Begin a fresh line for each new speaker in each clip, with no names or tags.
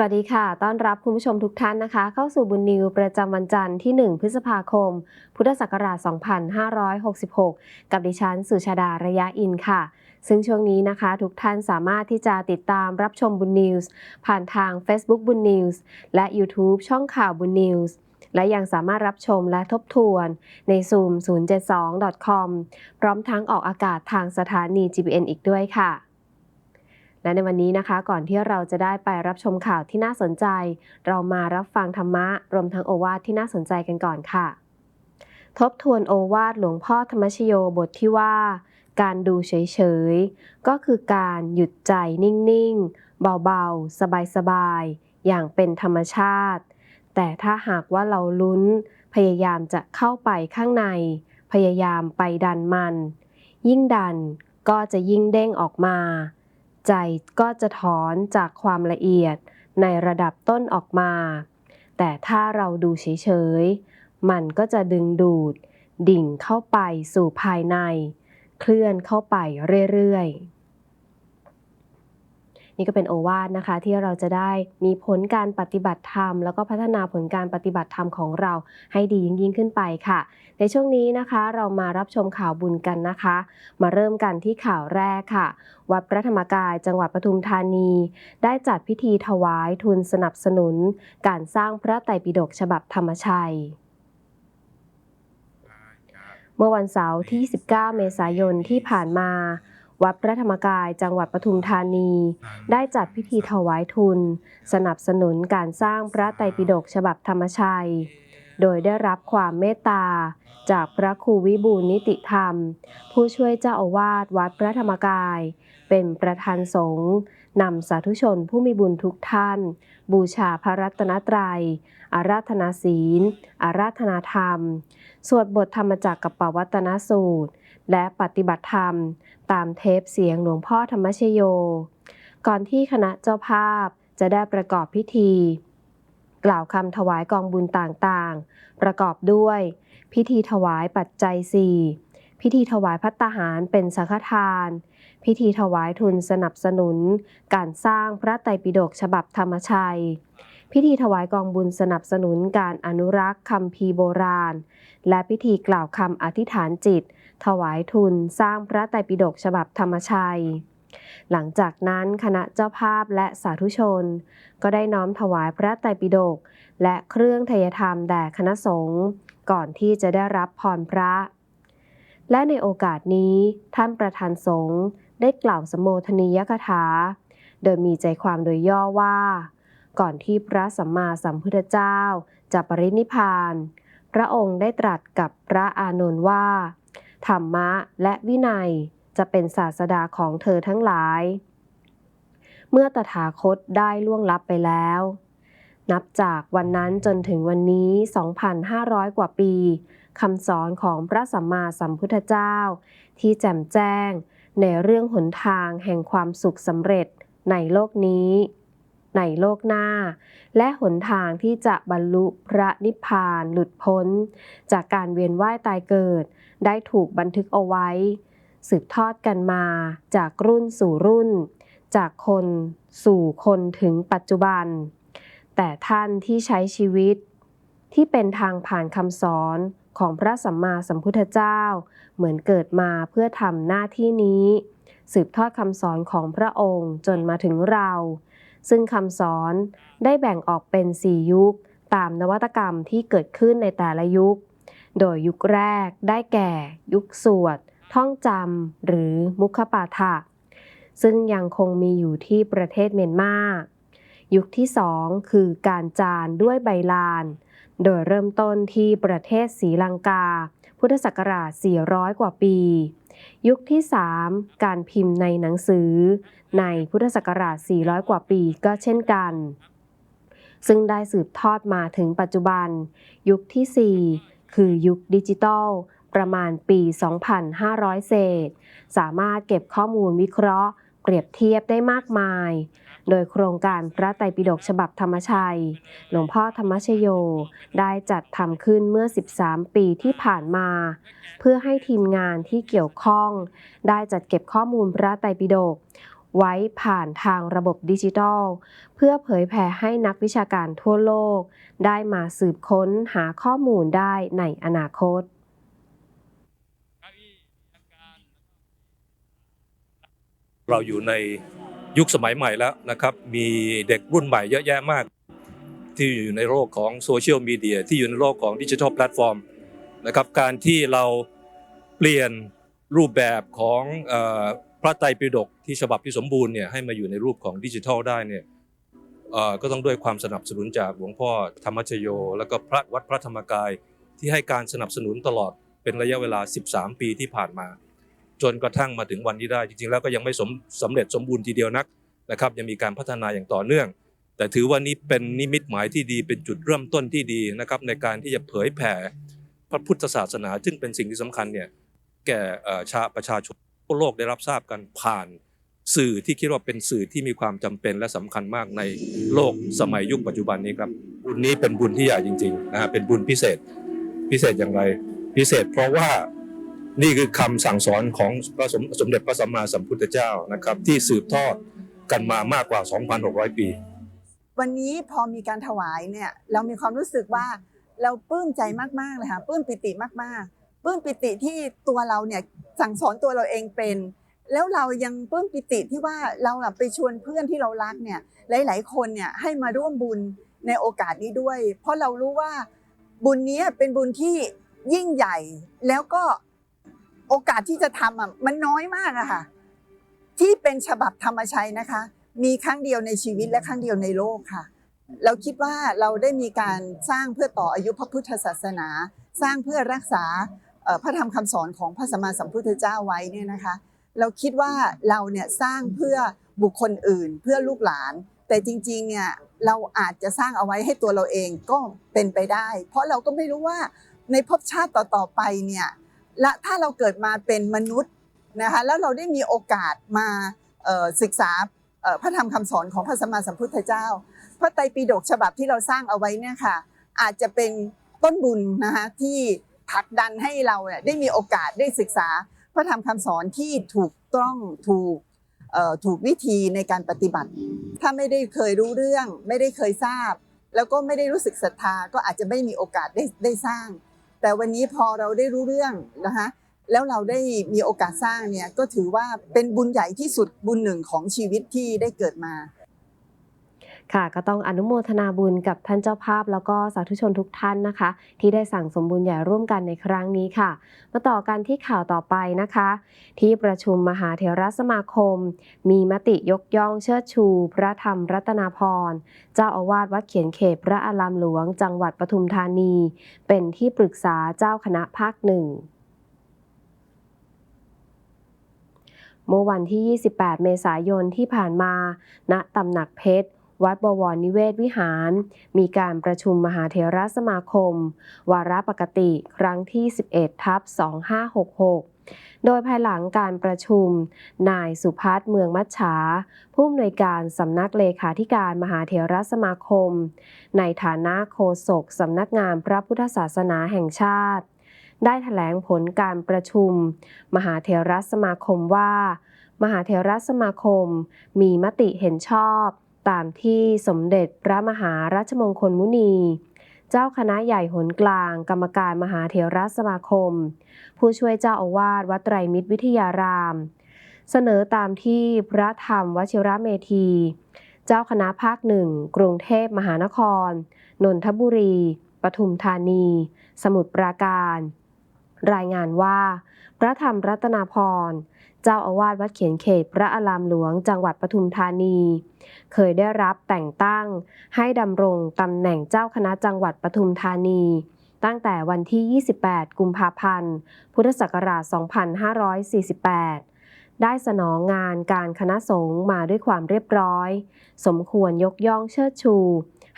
วัสดีค่ะ ต้อนรับคุณผู้ชมทุกท่านนะคะ เข้าสู่บุญนิวประจำวันจันทร์ที่ 1 พฤษภาคม พุทธศักราช 2566 กับดิฉันสุชาดาระยะอินค่ะ ซึ่งช่วงนี้นะคะ ทุกท่านสามารถที่จะติดตามรับชมบุญนิวส์ผ่านทาง Facebook บุญนิวส์และ YouTube ช่องข่าวบุญนิวส์และยังสามารถรับชมและทบทวนใน Zoom 072.com พร้อมทั้งออกอากาศทางสถานี GBN อีกด้วยค่ะ และในวันนี้นะคะ ก่อนที่เราจะได้ไปรับชมข่าวที่น่าสนใจ เรามารับฟังธรรมะ รวมทั้งโอวาทที่น่าสนใจกันก่อนค่ะ ทบทวนโอวาทหลวงพ่อธรรมชโยบทที่ว่า การดูเฉยๆ ก็คือการหยุดใจนิ่งๆ เบาๆ สบายๆ อย่างเป็นธรรมชาติ แต่ถ้าหากว่าเราลุ้น พยายามจะเข้าไปข้างใน พยายามไปดันมัน ยิ่งดันก็จะยิ่งเด้งออกมา ใจก็จะถอนจากความละเอียดในระดับต้นออกมา แต่ถ้าเราดูเฉยๆ มันก็จะดึงดูด ดิ่งเข้าไปสู่ภายใน เคลื่อนเข้าไปเรื่อยๆ นี่ก็เป็นโอวาทนะคะที่เราจะได้มีผลการปฏิบัติธรรม แล้วก็พัฒนาผลการปฏิบัติธรรมของเราให้ดียิ่งยิ่งขึ้นไปค่ะ ในช่วงนี้นะคะเรามารับชมข่าวบุญกันนะคะ มาเริ่มกันที่ข่าวแรกค่ะ วัดพระธรรมกายจังหวัดปทุมธานี ได้จัดพิธีถวายทุนสนับสนุน การสร้างพระไตรปิฎกฉบับธรรมชัยเมื่อวันเสาร์ที่ 19 เมษายนที่ผ่านมา วัดพระธรรมกายจังหวัดปทุมธานี ได้จัดพิธีถวายทุน สนับสนุนการสร้างพระไตรปิฎกฉบับธรรมชัย โดยได้รับความเมตตา จากพระครูวิบูลย์นิติธรรม ผู้ช่วยเจ้าอาวาสวัดพระธรรมกาย เป็นประธานสงฆ์นำสาธุชนผู้มีบุญทุกท่าน บูชาพระรัตนตรัย อาราธนาศีล อาราธนาธรรม สวดบทธรรมจักรกับปวัตนสูตร และปฏิบัติธรรม ตามเทปเสียงหลวงพ่อธรรมชโย ก่อนที่คณะเจ้าภาพจะได้ประกอบพิธี กล่าวคำถวายกองบุญต่างๆ ประกอบด้วย พิธีถวายปัจจัยสี่พิธีถวายพัตตาหารเป็นสังฆทาน พิธีถวายทุนสนับสนุน การสร้างพระไตรปิฎกฉบับธรรมชัย พิธีถวายกองบุญสนับสนุนการอนุรักษ์คำพีโบราณ และพิธีกล่าวคำอธิษฐานจิต ถวายทุนสร้างพระไตรปิฎกฉบับธรรมชัย หลังจากนั้นคณะเจ้าภาพและสาธุชน ก็ได้น้อมถวายพระไตรปิฎกและเครื่องทยธรรมแด่คณะสงฆ์ก่อนที่จะได้รับพรพระ และในโอกาสนี้ท่านประธานสงฆ์ได้กล่าวสมโภชนียกถา โดยมีใจความโดยย่อว่า ก่อนที่พระสัมมาสัมพุทธเจ้าจะปรินิพพาน พระองค์ได้ตรัสกับพระอานนท์ว่า ธรรมะและวินัยจะเป็นศาสดาของเธอทั้งหลาย เมื่อตถาคตได้ล่วงลับไปแล้ว นับจากวันนั้นจนถึงวันนี้ 2,500 กว่าปีคำสอนของพระสัมมาสัมพุทธเจ้า ที่แจ่มแจ้งในเรื่องหนทางแห่งความสุขสำเร็จในโลกนี้ ในโลกหน้า และหนทางที่จะบรรลุพระนิพพานหลุดพ้น จากการเวียนว่ายตายเกิด ได้ถูกบันทึกเอาไว้ สืบทอดกันมาจากรุ่นสู่รุ่น จากคนสู่คนถึงปัจจุบัน แต่ท่านที่ใช้ชีวิต ที่เป็นทางผ่านคำสอนของพระสัมมาสัมพุทธเจ้า เหมือนเกิดมาเพื่อทำหน้าที่นี้ สืบทอดคำสอนของพระองค์จนมาถึงเรา ซึ่งคำสอนได้แบ่งออกเป็น4ยุค ตามนวัตกรรมที่เกิดขึ้นในแต่ละยุค โดยยุคแรกได้แก่ ยุคสวด ท่องจำ หรือมุขปาฐะซึ่งยังคงมีอยู่ที่ประเทศเมียนมา ยุคที่สองคือการจานด้วยใบลาน โดยเริ่มต้นที่ประเทศศรีลังกา พุทธศักราช 400 กว่าปี ยุคที่ 3 การพิมพ์ในหนังสือ ในพุทธศักราช 400 กว่าปีก็เช่นกัน ซึ่งได้สืบทอดมาถึงปัจจุบัน ยุคที่ 4 คือยุคดิจิตอลประมาณปี 2,500 เศษ สามารถเก็บข้อมูลวิเคราะห์ เปรียบเทียบได้มากมาย โดยโครงการพระไตรปิฎกฉบับธรรมชัย หลวงพ่อธรรมชโย ได้จัดทำขึ้นเมื่อ 13 ปีที่ผ่านมา เพื่อให้ทีมงานที่เกี่ยวข้อง ได้จัดเก็บข้อมูลพระไตรปิฎก ไว้ผ่านทางระบบดิจิทัล เพื่อเผยแผ่ให้นักวิชาการทั่วโลก ได้มาสืบค้นหาข้อมูลได้ในอนาคต
เราอยู่ในยุคสมัยใหม่แล้วนะครับ มีเด็กรุ่นใหม่เยอะแยะมาก ที่อยู่ในโลกของโซเชียลมีเดียที่อยู่ในโลกของดิจิทัลแพลตฟอร์มนะครับ การที่เราเปลี่ยนรูปแบบของ พระไตรปิฎกที่ฉบับที่สมบูรณ์เนี่ยให้มาอยู่ในรูปของดิจิทัลได้เนี่ยเอ่อก็ต้องด้วยความสนับสนุนจากหลวงพ่อธรรมชโย แล้วก็พระวัดพระธรรมกายที่ให้การสนับสนุนตลอดเป็นระยะเวลา 13 ปีที่ผ่านมา จนกระทั่งมาถึงวันนี้ได้ จริงๆแล้วก็ยังไม่สมสำเร็จสมบูรณ์ทีเดียวนักนะครับยังมีการพัฒนาอย่างต่อเนื่อง แต่ถือว่านี้เป็นนิมิตหมายที่ดีเป็นจุดเริ่มต้นที่ดีนะครับในการที่จะเผยแผ่พระพุทธศาสนา ซึ่งเป็นสิ่งที่สำคัญเนี่ยแก่อ่อชาประชาชน วโลกได้รับทราบกันผ่านสื่อที่คิดว่าเป็นสื่อที่มีความจำเป็นและสำคัญมากในโลกสมัยยุคปัจจุบันนี้ครับบุญนี้เป็นบุญที่ใหญ่จริงๆนะฮะเป็นบุญพิเศษพิเศษอย่างไรพิเศษ เพราะว่านี่คือคำสั่งสอนของพระสมสมเด็จพระสัมมาสัมพุทธเจ้านะครับ ที่สืบทอดกันมามากกว่า 2,600 ปี
วันนี้พอมีการถวายเนี่ยเรามีความรู้สึกว่าเราปลื้มใจมากๆเลยค่ะปลื้มปิติมากๆ ปลื้มปิติที่ตัวเราเนี่ยสั่งสอนตัวเราเองเป็น แล้วเรายังปลื้มปิติที่ว่าเราไปชวนเพื่อนที่เรารักเนี่ยหลาย ๆ คนเนี่ยให้มาร่วมบุญในโอกาสนี้ด้วย เพราะเรารู้ว่าบุญนี้เป็นบุญที่ยิ่งใหญ่ แล้วก็โอกาสที่จะทำอะมันน้อยมากอะค่ะที่เป็นฉบับธรรมชัยนะคะ มีครั้งเดียวในชีวิตและครั้งเดียวในโลกค่ะ เราคิดว่าเราได้มีการสร้างเพื่อต่ออายุพระพุทธศาสนา สร้างเพื่อรักษา พระธรรมคำสอนของพระสัมมาสัมพุทธเจ้าไว้เนี่ยนะคะ เราคิดว่าเราเนี่ยสร้างเพื่อบุคคลอื่นเพื่อลูกหลาน แต่จริงๆเนี่ยเราอาจจะสร้างเอาไว้ให้ตัวเราเองก็เป็นไปได้ เพราะเราก็ไม่รู้ว่าในภพชาติต่อๆไปเนี่ยและถ้าเราเกิดมาเป็นมนุษย์นะคะแล้วเราได้มีโอกาสมาศึกษาพระธรรมคำสอนของพระสัมมาสัมพุทธเจ้า พระไตรปิฎกฉบับที่เราสร้างเอาไว้เนี่ยค่ะอาจจะเป็นต้นบุญนะคะที่ ผลักดันให้เราเนี่ยได้มีโอกาสได้ศึกษา พระธรรมคำสอนที่ถูกต้องถูกถูกวิธีในการปฏิบัติ ถ้าไม่ได้เคยรู้เรื่อง ไม่ได้เคยทราบ แล้วก็ไม่ได้รู้สึกศรัทธาก็อาจจะไม่มีโอกาสได้ได้สร้าง แต่วันนี้พอเราได้รู้เรื่องนะคะแล้วเราได้มีโอกาสสร้างเนี่ยก็ถือว่าเป็นบุญใหญ่ที่สุดบุญหนึ่งของชีวิตที่ได้เกิดมา
ค่ะ ก็ต้องอนุโมทนาบุญกับท่านเจ้าภาพ แล้วก็สาธุชนทุกท่านนะคะ ที่ได้สั่งสมบุญใหญ่ร่วมกันในครั้งนี้ค่ะ มาต่อกันที่ข่าวต่อไปนะคะ ที่ประชุมมหาเถรสมาคม มีมติยกย่องเชิดชู พระธรรมรัตนาพรเจ้าอาวาสวัดเขียนเขตพระอารามหลวง จังหวัดปทุมธานี เป็นที่ปรึกษาเจ้าคณะภาคหนึ่งเมื่อวันที่ 28 เมษายนที่ผ่านมา ณ ตำหนักเพชร วัดบวรนิเวศวิหาร มีการประชุมมหาเถรสมาคม วาระปกติครั้งที่ 11 ทับ 2566โดยภายหลังการประชุม นายสุพัฒน์เมืองมัชฉาผู้อำนวยการสำนักเลขาธิการมหาเถรสมาคม ในฐานะโฆษกสำนักงานพระพุทธศาสนาแห่งชาติ ได้แถลงผลการประชุม มหาเถรสมาคมว่า มหาเถรสมาคมมีมติเห็นชอบ ตามที่สมเด็จพระมหารัชมงคลมุนี เจ้าคณะใหญ่หนกลาง กรรมการมหาเถรสมาคม ผู้ช่วยเจ้าอาวาสวัดไตรมิตรวิทยาราม เสนอตามที่พระธรรมวชิระเมธี เจ้าคณะภาคหนึ่งกรุงเทพมหานคร นนทบุรี ปทุมธานี สมุทรปราการ รายงานว่า พระธรรมรัตนาพร เจ้าอาวาสวัดเขียนเขตพระอารามหลวงจังหวัดปทุมธานี เคยได้รับแต่งตั้งให้ดำรงตำแหน่งเจ้าคณะจังหวัดปทุมธานี ตั้งแต่วันที่ 28 กุมภาพันธ์ พุทธศักราช 2548 ได้สนองงานการคณะสงฆ์มาด้วยความเรียบร้อย สมควรยกย่องเชิดชู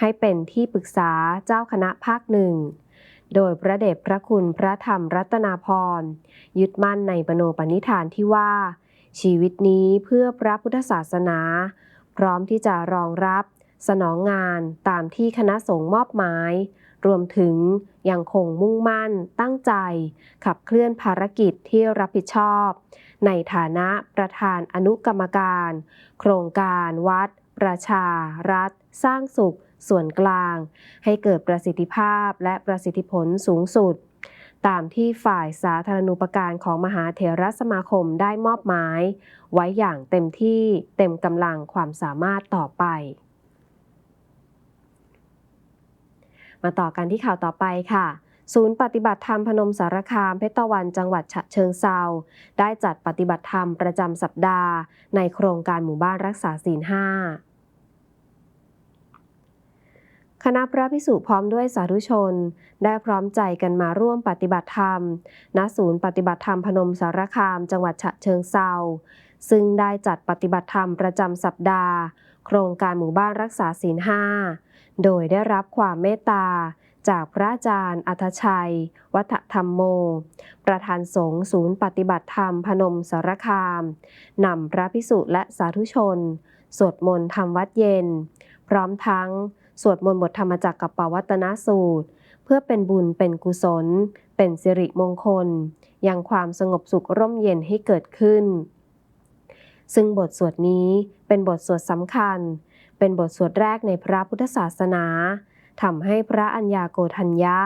ให้เป็นที่ปรึกษาเจ้าคณะภาคหนึ่ง โดยพระเดชพระคุณพระธรรมรัตนาพรยึดมั่นในปโนปณิธานที่ว่า ชีวิตนี้เพื่อพระพุทธศาสนา พร้อมที่จะรองรับ สนองงานตามที่คณะสงฆ์มอบหมาย รวมถึงยังคงมุ่งมั่นตั้งใจ ขับเคลื่อนภารกิจที่รับผิดชอบ ในฐานะประธานอนุกรรมการ โครงการวัด ประชา รัฐ สร้างสุข ส่วนกลาง ให้เกิดประสิทธิภาพและประสิทธิผลสูงสุด ตามที่ฝ่ายสาธารณูปการของมหาเถรสมาคมได้มอบหมาย ไว้อย่างเต็มที่เต็มกำลังความสามารถต่อไปมาต่อกันที่ข่าวต่อไปค่ะ ศูนย์ปฏิบัติธรรมพนมสารคามเพชรตะวันจังหวัดฉะเชิงเซาได้จัดปฏิบัติธรรมประจำสัปดาห์ ในโครงการหมู่บ้านรักษาศีลห้า คณะพระพิสุพร้อมด้วยสาธุชน ได้พร้อมใจกันมาร่วมปฏิบัติธรรม ณ ศูนย์ปฏิบัติธรรมพนมสารคาม จังหวัดฉะเชิงเซาซึ่งได้จัดปฏิบัติธรรมประจำสัปดาห์ โครงการหมู่บ้านรักษาศีลห้า โดยได้รับความเมตตา จากพระอาจารย์อัธชัย วัฒธรรมโม ประธานสงฆ์ศูนย์ปฏิบัติธรรมพนมสารคาม นำพระพิสุและสาธุชน สวดมนต์ทำวัดเย็น พร้อมทั้ง สวดมนต์บทธรรมจักรกับปวัตนสูตร เพื่อเป็นบุญเป็นกุศล เป็นสิริมงคล ยังความสงบสุขร่มเย็นให้เกิดขึ้น ซึ่งบทสวดนี้เป็นบทสวดสำคัญ เป็นบทสวดแรกในพระพุทธศาสนาทำให้พระอัญญาโกทัญญะ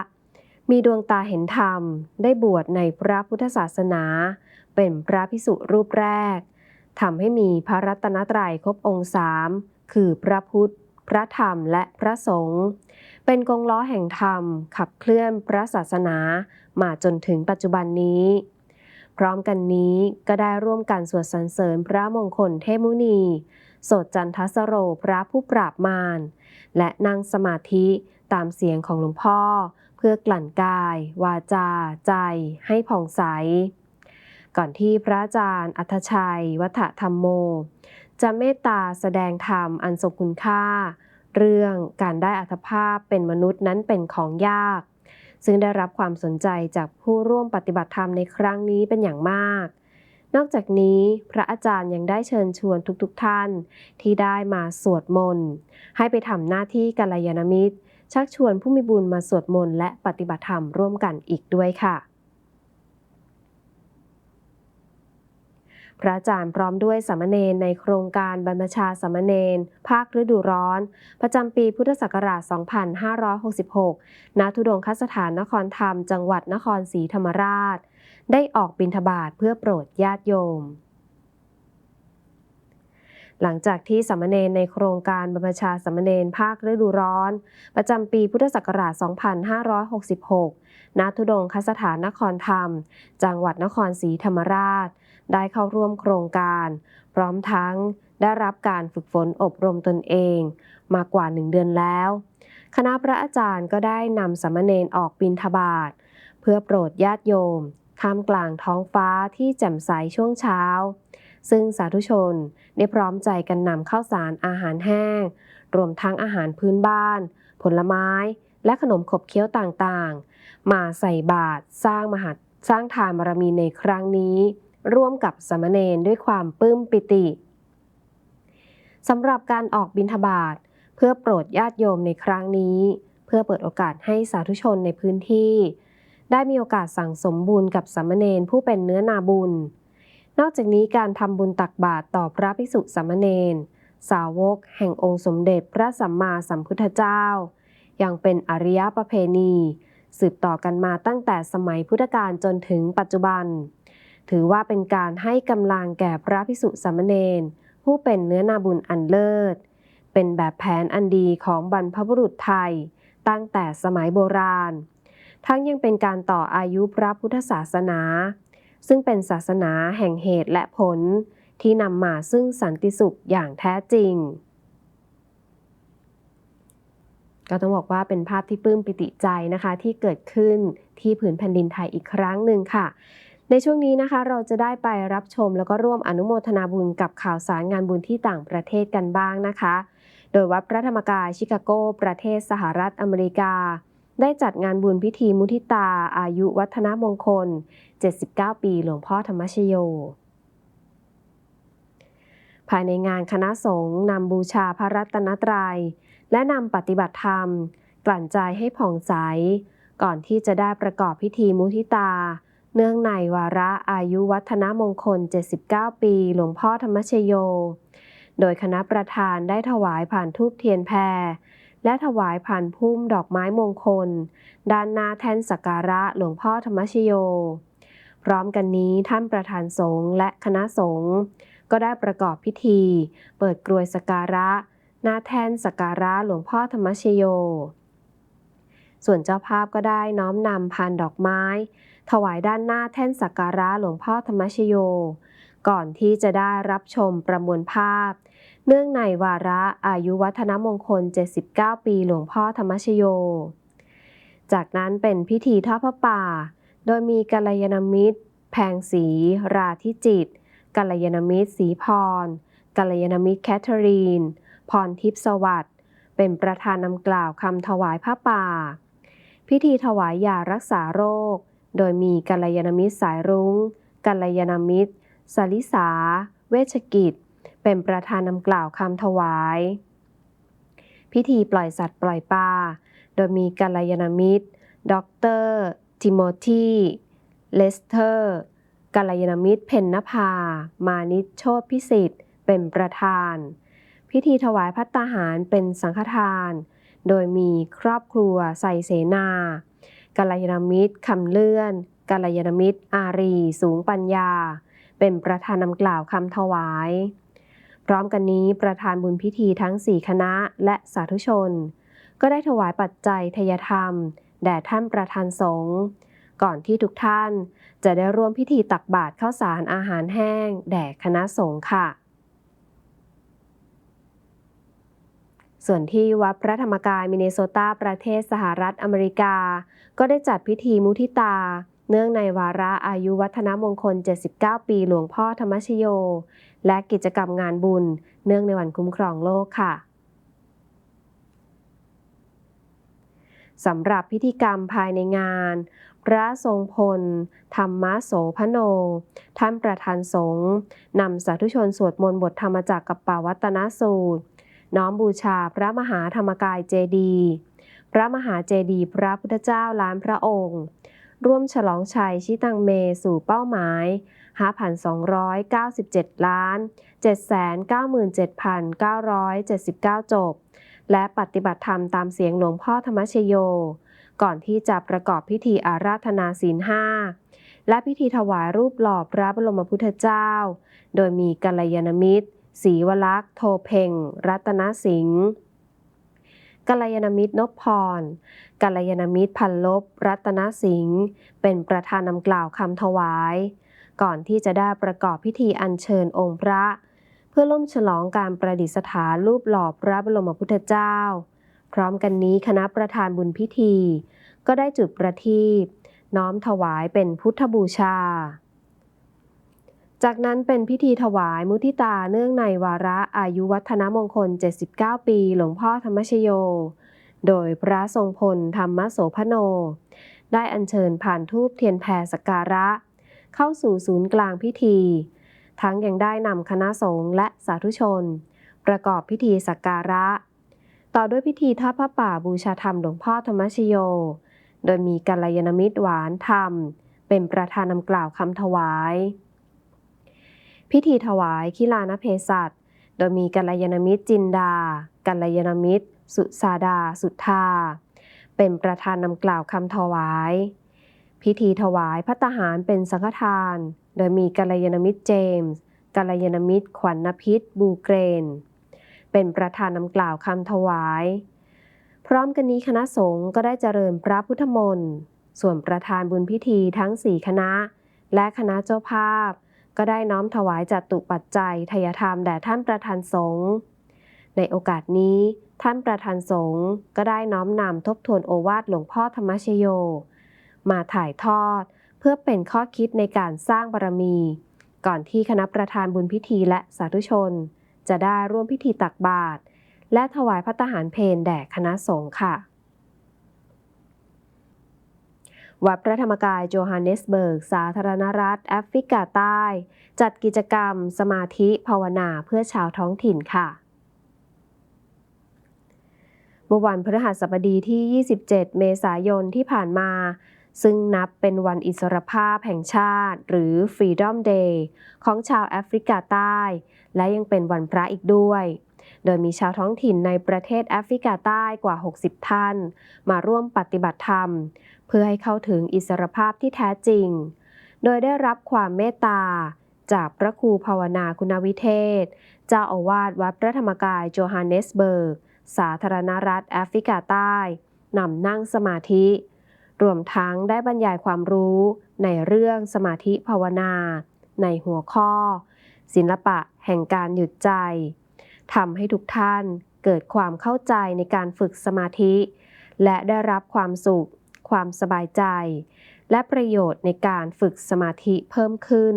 มีดวงตาเห็นธรรม ได้บวชในพระพุทธศาสนา เป็นพระพิสุรูปแรกทำให้มีพระรัตนตรัยครบองค์สามคือพระพุทธ พระธรรมและพระสงฆ์เป็นกงล้อแห่งธรรม ขับเคลื่อนพระศาสนามาจนถึงปัจจุบันนี้ พร้อมกันนี้ก็ได้ร่วมกันสวดสรรเสริญพระมงคลเทมุนี โสดจันทสโรพระผู้ปราบมาร และนั่งสมาธิตามเสียงของหลวงพ่อ เพื่อกลั่นกาย วาจา ใจ ให้ผ่องใส ก่อนที่พระอาจารย์ อัธชัย วัฒธรรมโม จะเมตตาแสดงธรรมอันทรงคุณค่า เรื่องการได้อัตภาพเป็นมนุษย์นั้นเป็นของยาก ซึ่งได้รับความสนใจจากผู้ร่วมปฏิบัติธรรมในครั้งนี้เป็นอย่างมาก นอกจากนี้พระอาจารย์ยังได้เชิญชวนทุกๆทท่าน ที่ได้มาสวดมนต์ให้ไปทำหน้าที่กัลยาณมิตรชักชวนผู้มีบุญมาสวดมนต์และปฏิบัติธรรมร่วมกันอีกด้วยค่ะ พระอาจารย์พร้อมด้วยสามเณรในโครงการบรรพชาสามเณรภาคฤดูร้อน ประจำปีพุทธศักราช 2566 ณ ทุดงคสถานนครธรรม จังหวัดนครศรีธรรมราช ได้ออกบิณฑบาตเพื่อโปรดญาติโยมหลังจากที่สามเณรในโครงการบรรพชาสามเณรภาคฤดูร้อน ประจำปีพุทธศักราช 2566 ณ ทุดงคสถานนครธรรม จังหวัดนครศรีธรรมราช ได้เข้าร่วมโครงการ พร้อมทั้งได้รับการฝึกฝนอบรมตนเอง มากว่าหนึ่งเดือนแล้ว คณะพระอาจารย์ก็ได้นำสามเณรออกบิณฑบาตเพื่อโปรดญาติโยมท่ามกลางท้องฟ้าที่แจ่มใสช่วงเช้า ซึ่งสาธุชนได้พร้อมใจกันนำข้าวสารอาหารแห้ง รวมทั้งอาหารพื้นบ้าน ผลไม้ และขนมขบเคี้ยวต่างๆ มาใส่บาตรสร้างมหาสร้างทานบารมีในครั้งนี้ ร่วมกับสามเณรด้วยความปลื้มปิติสำหรับการออกบิณฑบาตเพื่อโปรดญาติโยมในครั้งนี้ เพื่อเปิดโอกาสให้สาธุชนในพื้นที่ ได้มีโอกาสสั่งสมบุญกับสามเณรผู้เป็นเนื้อนาบุญ นอกจากนี้การทำบุญตักบาตรต่อพระภิกษุสามเณรสาวกแห่งองค์สมเด็จพระสัมมาสัมพุทธเจ้า ยังเป็นอริยประเพณี สืบต่อกันมาตั้งแต่สมัยพุทธกาลจนถึงปัจจุบัน ถือว่าเป็นการให้กำลังแก่พระภิกษุสามเณรผู้เป็นเนื้อนาบุญอันเลิศ เป็นแบบแผนอันดีของบรรพบุรุษไทย ตั้งแต่สมัยโบราณ ทั้งยังเป็นการต่ออายุพระพุทธศาสนา ซึ่งเป็นศาสนาแห่งเหตุและผล ที่นำมาซึ่งสันติสุขอย่างแท้จริงก็ต้องบอกว่าเป็นภาพที่ปลื้มปิติใจนะคะ ที่เกิดขึ้นที่ผืนแผ่นดินไทยอีกครั้งหนึ่งค่ะ ในช่วงนี้นะคะเราจะได้ไปรับชมแล้วก็ร่วมอนุโมทนาบุญกับข่าวสารงานบุญที่ต่างประเทศกันบ้างนะคะ โดยวัดพระธรรมกายชิคาโก ประเทศสหรัฐอเมริกา ได้จัดงานบุญพิธีมุทิตา อายุวัฒนมงคล 79 ปีหลวงพ่อธรรมชโย ภายในงานคณะสงฆ์นำบูชาพระรัตนตรัย และนำปฏิบัติธรรม กลั่นใจให้ผ่องใส ก่อนที่จะได้ประกอบพิธีมุทิตา เนื่องในวาระอายุวัฒนมงคล 79 ปี หลวงพ่อธรรมชโย โดยคณะประธานได้ถวายผ่านทูปเทียนแพร และถวายผ่านพุ่มดอกไม้มงคล ด้านหน้าแท่นสักการะหลวงพ่อธรรมชโย พร้อมกันนี้ท่านประธานสงฆ์และคณะสงฆ์ก็ได้ประกอบพิธี เปิดกรวยสักการะ หน้าแท่นสักการะหลวงพ่อธรรมชโย ส่วนเจ้าภาพก็ได้น้อมนำพานดอกไม้ ถวายด้านหน้าแท่นสักการะหลวงพ่อธรรมชโย ก่อนที่จะได้รับชมประมวลภาพ เนื่องในวาระอายุวัฒนมงคล 79 ปีหลวงพ่อธรรมชโย จากนั้นเป็นพิธีทอดพระป่า โดยมีกัลยาณมิตร แพงศรีราธิจิตกัลยาณมิตรศรีพรกัลยาณมิตรแคทเธอรีน พรทิพย์สวัสดิ์ เป็นประธานนำกล่าวคำถวายผ้าป่า พิธีถวายยารักษาโรค โดยมีกัลยาณมิตรสายรุง้ง กัลยาณมิตรสลิสา เวชกิจ เป็นประธานนำกล่าวคำถวาย พิธีปล่อยสัตว์ปล่อยปลา โดยมีกัลยาณมิตร ดรทิโมธีเลสเตอร์กัลยาณมิตรเพนนภา มานิชโชตพิสิทธิ์ เป็นประธาน พิธีถวายพัตตาหารเป็นสังฆทาน โดยมีครอบครัวใส่เสนา กัลยาณมิตรคำเลื่อนกัลยาณมิตร อารี สูงปัญญา เป็นประธานนำกล่าวคำถวาย พร้อมกันนี้ประธานบุญพิธีทั้ง 4 คณะและสาธุชน ก็ได้ถวายปัจจัยทยธรรม แด่ท่านประธานสงฆ์ก่อนที่ทุกท่านจะได้ร่วมพิธีตักบาตรข้าวสารอาหารแห้ง แด่คณะสงฆ์ค่ะ ส่วนที่วัดพระธรรมกายมินเนโซตาประเทศสหรัฐอเมริกา ก็ได้จัดพิธีมุทิตา เนื่องในวาระอายุวัฒนมงคล 79 ปีหลวงพ่อธรรมชโย และกิจกรรมงานบุญ เนื่องในวันคุ้มครองโลกค่ะสำหรับพิธีกรรมภายในงาน พระทรงพล ธรรมโสพโน ท่านประธานสงฆ์นำสาธุชนสวดมนต์บทธรรมจักรกับปาวัตนสูตร น้อมบูชาพระมหาธรรมกายเจดีย์ พระมหาเจดีย์พระพุทธเจ้าล้านพระองค์ ร่วมฉลองชัยชิตังเมสู่เป้าหมาย 5,297 ล้าน 797,979 จบ และปฏิบัติธรรมตามเสียงหลวงพ่อธรรมชโย ก่อนที่จะประกอบพิธีอาราธนาศีลห้าและพิธีถวายรูปหล่อพระบรมพุทธเจ้า โดยมีกัลยาณมิตรศรีวลักษ์โทเพ่ง รัตนสิงห์ กัลยาณมิตรนพพร กัลยาณมิตรพันลบ รัตนสิงห์ เป็นประธานนำกล่าวคำถวาย ก่อนที่จะได้ประกอบพิธีอัญเชิญองค์พระ เพื่อล่มฉลองการประดิษฐานรูปหล่อพระบรมพุทธเจ้า พร้อมกันนี้คณะประธานบุญพิธี ก็ได้จุดประทีปน้อมถวายเป็นพุทธบูชา จากนั้นเป็นพิธีถวายมุทิตาเนื่องในวาระอายุวัฒนมงคล 79 ปี หลวงพ่อธรรมชโย โดยพระทรงพลธรรมโสพโน ได้อัญเชิญผ่านทูปเทียนแพรสกการะ เข้าสู่ศูนย์กลางพิธี ทั้งยังได้นำคณะสงฆ์และสาธุชน ประกอบพิธีสักการะ ต่อด้วยพิธีทอดพระป่าบูชาธรรมหลวงพ่อธรรมชโย โดยมีกัลยาณมิตรหวานธรรม เป็นประธานนำกล่าวคำถวาย พิธีถวายคิลานเพศัตโดยมีกัลยาณมิตรจินดา กัลยาณมิตร สุสาดา สุทธา เป็นประธานนำกล่าวคำถวาย พิธีถวายพัตตหารเป็นสังฆทาน โดยมีกัลยาณมิตรเจมส์ กัลยาณมิตรขวัญนพิษบูเกรน เป็นประธานนำกล่าวคำถวาย พร้อมกันนี้คณะสงฆ์ก็ได้เจริญพระพุทธมนต์ ส่วนประธานบุญพิธีทั้งสี่คณะ และคณะเจ้าภาพ ก็ได้น้อมถวายจัตุปัจจัยทยธรรมแด่ท่านประธานสงฆ์ในโอกาสนี้ท่านประธานสงฆ์ก็ได้น้อมนำทบทวนโอวาทหลวงพ่อธรรมชโย มาถ่ายทอดเพื่อเป็นข้อคิดในการสร้างบารมี ก่อนที่คณะประธานบุญพิธีและสาธุชน จะได้ร่วมพิธีตักบาตรและถวายพระตาหารเพลแด่คณะสงฆ์ค่ะ วัดพระธรรมกายโจฮันเนสเบิร์ก สาธารณรัฐ แอฟริกาใต้ จัดกิจกรรม สมาธิภาวนาเพื่อชาวท้องถิ่นค่ะเมื่อวันพฤหัสบดีที่ 27 เมษายนที่ผ่านมา ซึ่งนับเป็นวันอิสรภาพแห่งชาติ หรือ Freedom Day ของชาวแอฟริกาใต้ และยังเป็นวันพระอีกด้วยโดยมีชาวท้องถิ่นในประเทศแอฟริกาใต้กว่า 60 ท่าน มาร่วมปฏิบัติธรรม เพื่อให้เข้าถึงอิสรภาพที่แท้จริง โดยได้รับความเมตตา จากพระครูภาวนาคุณวิเทศ เจ้าอาวาสวัดพระธรรมกายโจฮันเนสเบิร์ก สาธารณรัฐแอฟริกาใต้นำนั่งสมาธิ รวมทั้งได้บรรยายความรู้ในเรื่องสมาธิภาวนา ในหัวข้อ ศิลปะแห่งการหยุดใจทำให้ทุกท่านเกิดความเข้าใจในการฝึกสมาธิ และได้รับความสุข ความสบายใจ และประโยชน์ในการฝึกสมาธิเพิ่มขึ้น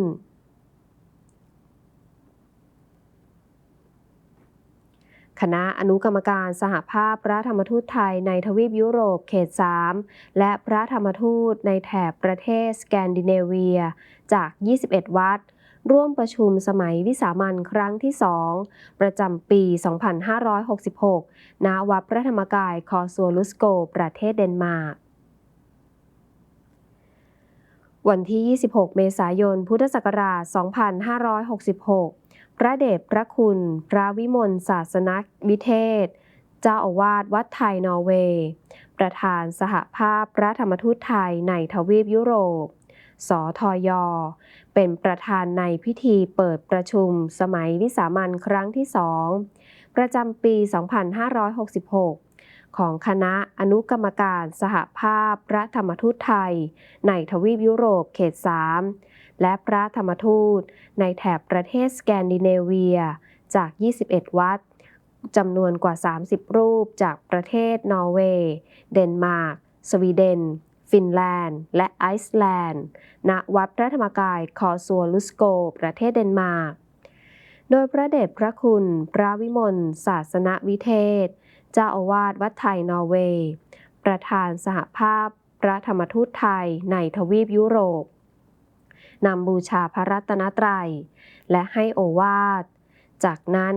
คณะอนุกรรมการสหภาพพระธรรมทูตไทยในทวีปยุโรปเขต 3 และพระธรรมทูตในแถบประเทศสแกนดิเนเวีย จาก 21 วัดร่วมประชุมสมัยวิสามันครั้งที่ 2 ประจำปี 2566 ณ วัดพระธรรมกาย คอซัวลุสโก ประเทศเดนมาร์ก วันที่ 26 เมษายน พุทธศักราช 2566 พระเดชพระคุณ พระวิมลศาสนวิเทศ เจ้าอาวาสวัดไทยนอร์เวย์ ประธานสหภาพพระธรรมทูตไทยในทวีปยุโรป สทย เป็นประธานในพิธีเปิดประชุมสมัยวิสามันครั้งที่สองประจำปี 2566 ของคณะอนุกรรมการสหภาพพระธรรมทูตไทย ในทวีปยุโรปเขต 3 และพระธรรมทูต ในแถบประเทศสแกนดิเนเวีย จาก 21 วัดจำนวนกว่า 30 รูปจากประเทศนอร์เวย์ เดนมาร์ก สวีเดน ฟินแลนด์ และไอซ์แลนด์ ณ วัดพระธรรมกายคอซัวลุสโก ประเทศเดนมาร์ก โดยพระเดชพระคุณ พระวิมลศาสนวิเทศ เจ้าอาวาสวัดไทยนอร์เวย์ ประธานสหภาพพระธรรมทูตไทยในทวีปยุโรปนำบูชาพระรัตนตรัย และให้โอวาท จากนั้น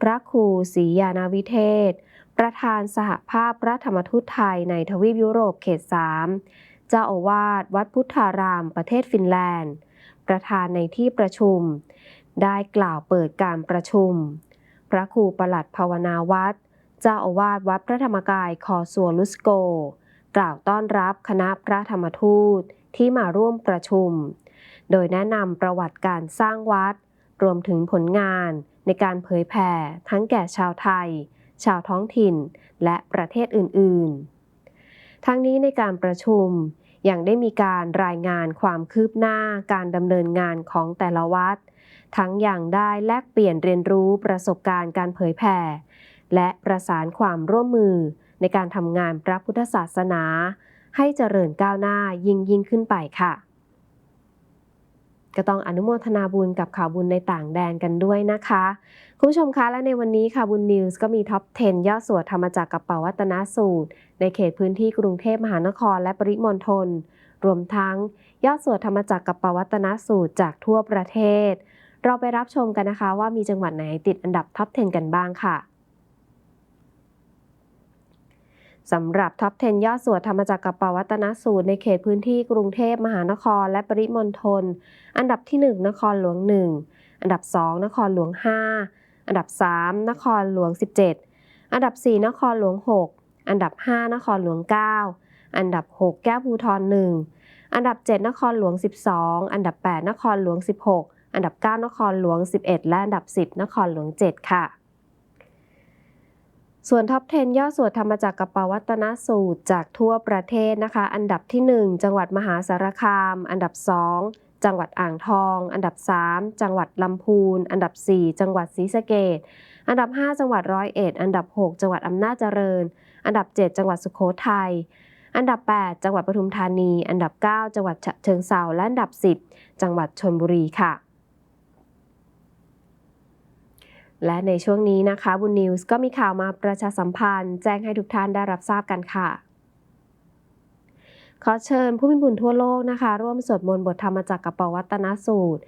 พระครูศรียานาวิเทศ ประธานสหภาพพระธรรมทูตไทยในทวีปยุโรปเขต3เจ้าอาวาสวัดพุทธารามประเทศฟินแลนด์ ประธานในที่ประชุม ได้กล่าวเปิดการประชุม พระครูประหลัดภาวนาวัด เจ้าอาวาสวัดพระธรรมกายคอซัวลุสโก กล่าวต้อนรับคณะพระธรรมทูตที่มาร่วมประชุม โดยแนะนำประวัติการสร้างวัด รวมถึงผลงานในการเผยแผ่ทั้งแก่ชาวไทย ชาวท้องถิ่น และประเทศอื่น ๆ ทั้งนี้ในการประชุมยังได้มีการรายงานความคืบหน้าการดำเนินงานของแต่ละวัด ทั้งอย่างได้แลกเปลี่ยนเรียนรู้ประสบการณ์การเผยแผ่ และประสานความร่วมมือในการทำงานพระพุทธศาสนา ให้เจริญก้าวหน้ายิ่งยิ่งขึ้นไปค่ะ ก็ต้องอนุโมทนาบุญกับข่าวบุญในต่างแดนกันด้วยนะคะ คุณผู้ชมคะและในวันนี้ค่ะบุญนิวส์ก็มีท็อป 10ยอดสวดธรรมจักกับเป่าวัตนสูตร ในเขตพื้นที่กรุงเทพมหานครและปริมณฑลรวมทั้งยอดสวดธรรมจักรกับเป่าวัตนสูตรจากทั่วประเทศ เราไปรับชมกันนะคะว่ามีจังหวัดไหนติดอันดับท็อป 10 กันบ้างค่ะ สำหรับท็อป 10 ยอดสวดธรรมจักรกับปวัตนสูตรในเขตพื้นที่กรุงเทพมหานครและปริมณฑล อันดับที่ 1 นครหลวง 1 อันดับ 2 นครหลวง 5 อันดับ 3 นครหลวง 17 อันดับ 4 นครหลวง 6 อันดับ 5 นครหลวง 9 อันดับ 6 แก้วภูทร1อันดับ 7 นครหลวง 12 อันดับ 8 นครหลวง 16 อันดับ 9 นครหลวง 11 และอันดับ 10 นครหลวง 7 ค่ะ ส่วนท็อป 10ยอดสวดธรรมจักรกับปวัตนสูตรจากทั่วประเทศนะคะ อันดับที่ 1 จังหวัดมหาสารคาม อันดับ 2 จังหวัดอ่างทอง อันดับ 3 จังหวัดลำพูน อันดับ 4 จังหวัดศรีสะเกษอันดับ 5 จังหวัดร้อยเอ็ด อันดับ 6 จังหวัดอำนาจเจริญ อันดับ 7 จังหวัดสุโขทัย อันดับ 8 จังหวัดปทุมธานี อันดับ 9 จังหวัดฉะเชิงเทราและอันดับ 10 จังหวัดชลบุรีค่ะ และในช่วงนี้นะคะบุญนิวส์ก็มีข่าวมาประชาสัมพันธ์ แจ้งให้ทุกท่านได้รับทราบกันค่ะ ขอเชิญผู้มีบุญทั่วโลกนะคะ ร่วมสวดมนต์บทธรรมจักรกับปวัตนสูตร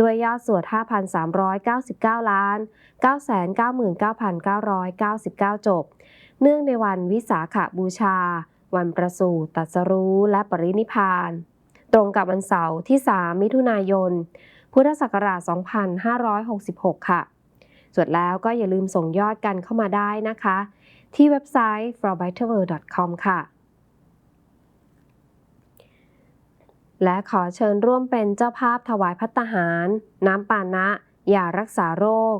ด้วยยอดสวด 5,399 ล้าน 999,999 จบ เนื่องในวันวิสาขบูชา วันประสูติตรัสรู้และปรินิพพาน ตรงกับวันเสาร์ที่ 3 มิถุนายน พุทธศักราช 2566 ค่ะ สวนแล้วก็อย่าลืมส่งยอดกันเข้ามาได้นะคะ ที่เว็บไซต์ frobetterworld.com ค่ะ และขอเชิญร่วมเป็นเจ้าภาพถวายพัตตาหาร น้ำปานะยารักษาโรค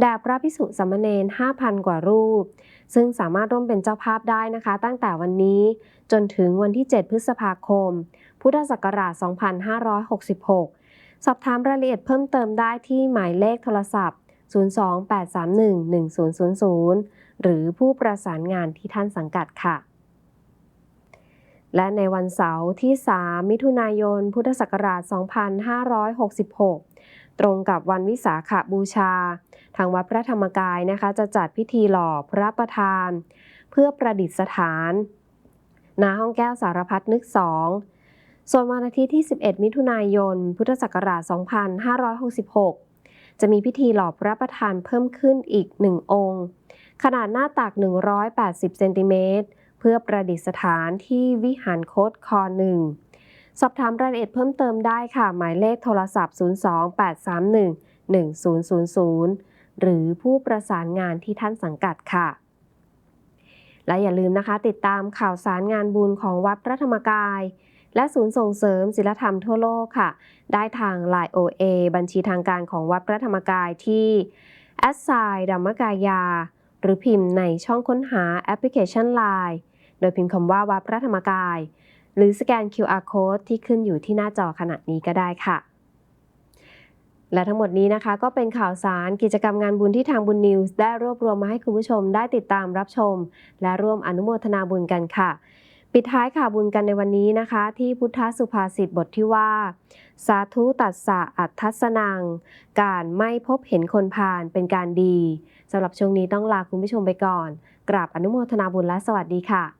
แด่พระพิสุสามเณร5,000 กว่ารูป ซึ่งสามารถร่วมเป็นเจ้าภาพได้นะคะ ตั้งแต่วันนี้จนถึงวันที่ 7 พฤษภาคม พุทธศักราช 2566 สอบถามรายละเอียดเพิ่มเติมได้ที่หมายเลขโทรศัพท์ 028311000 หรือผู้ประสานงานที่ท่านสังกัดค่ะ และในวันเสาร์ที่ 3 มิถุนายน พุทธศักราช 2566 ตรงกับวันวิสาขบูชา ทางวัดพระธรรมกายนะคะ จะจัดพิธีหล่อพระประธาน เพื่อประดิษฐานณห้องแก้วสารพัดนึกสองส่วนวันอาทิตย์ที่ 11 มิถุนายน พุทธศักราช 2566 จะมีพิธีหล่อพระประธานเพิ่มขึ้นอีก 1 องค์ ขนาดหน้าตัก 180 เซนติเมตร เพื่อประดิษฐานที่วิหารโคตคอหนึ่งสอบถามรายละเอียดเพิ่มเติมได้ค่ะ หมายเลขโทรศัพท์ 028311000 หรือผู้ประสานงานที่ท่านสังกัดค่ะ และอย่าลืมนะคะ ติดตามข่าวสารงานบุญของวัดพระธรรมกาย และศูนย์ส่งเสริมศิลธรรมทั่วโลกค่ะ ได้ทาง Line OA บัญชีทางการของวัดพระธรรมกายที่ a s s i g n ดัมมกายา หรือพิมพ์ในช่องค้นหาแอปพลิเคชัน Line โดยพิมพ์คำว่าวัดพระธรรมกาย หรือสแกน QR Code ที่ขึ้นอยู่ที่หน้าจอขณะนี้ก็ได้ค่ะ และทั้งหมดนี้นะคะก็เป็นข่าวสารกิจกรรมงานบุญที่ทางบุญนิวส์ได้รวบรวมมาให้คุณผู้ชมได้ติดตามรับชม และร่วมอนุโมทนาบุญกันค่ะ ปิดท้ายข่าวบุญกันในวันนี้นะคะ ที่พุทธสุภาษิตบทที่ว่า สาธุตัสสะอัตทัสสนัง การไม่พบเห็นคนพาลเป็นการดีสำหรับช่วงนี้ต้องลาคุณผู้ชมไปก่อน กราบอนุโมทนาบุญและสวัสดีค่ะ